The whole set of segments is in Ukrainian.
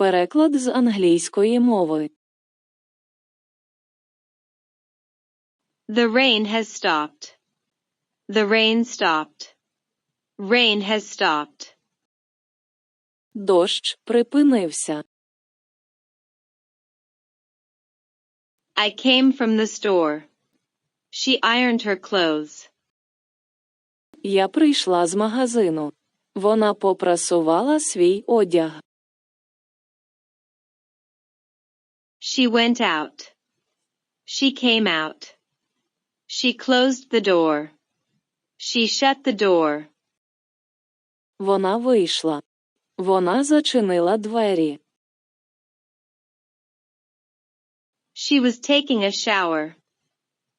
Переклад з англійської мови. The rain has stopped. The rain stopped. Rain has stopped. Дощ припинився. I came from the store. She ironed her clothes. Я прийшла з магазину. Вона попрасувала свій одяг. She went out. She came out. She closed the door. She shut the door. Вона вийшла. Вона зачинила двері. She was taking a shower.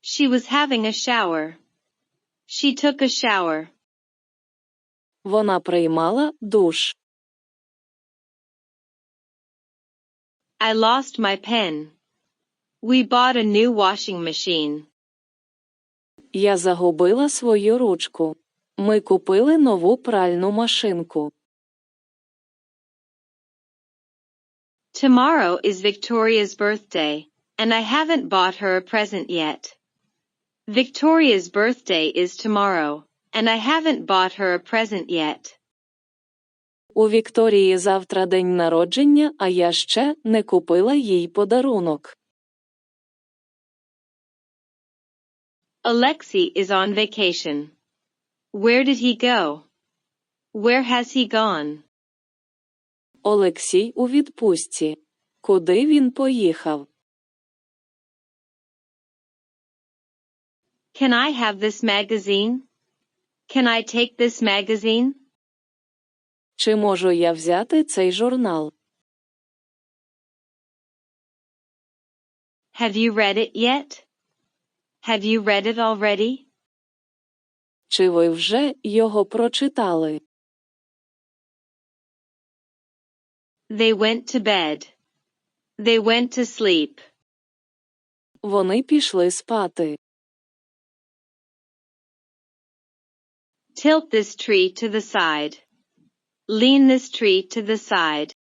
She was having a shower. She took a shower. Вона приймала душ. I lost my pen. We bought a new washing machine. Я загубила свою ручку. Ми купили нову пральну машинку. Tomorrow is Victoria's birthday, and I haven't bought her a present yet. Victoria's birthday is tomorrow, and I haven't bought her a present yet. У Вікторії завтра день народження, а я ще не купила їй подарунок. Alexei is on vacation. Where did he go? Where has he gone? Олексій у відпустці. Куди він поїхав? Can I have this magazine? Can I take this magazine? Чи можу я взяти цей журнал? Have you read it yet? Have you read it already? Чи ви вже його прочитали? They went to bed. They went to sleep. Вони пішли спати. Tilt this tree to the side. Lean this tree to the side.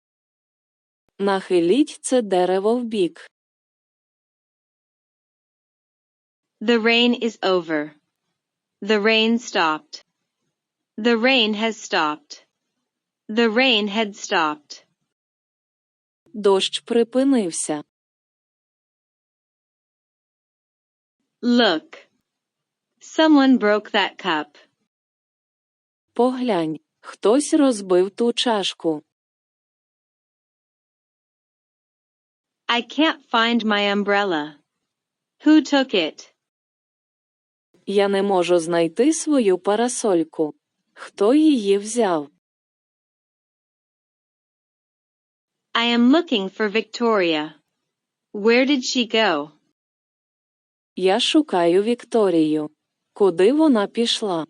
Нахиліть це дерево вбік. The rain is over. The rain stopped. The rain has stopped. The rain had stopped. Дощ припинився. Look. Someone broke that cup. Поглянь, Хтось розбив ту чашку. I can't find my umbrella. Who took it? Я не можу знайти свою парасольку. Хто її взяв? I am looking for Victoria. Where did she go? Я шукаю Вікторію. Куди вона пішла?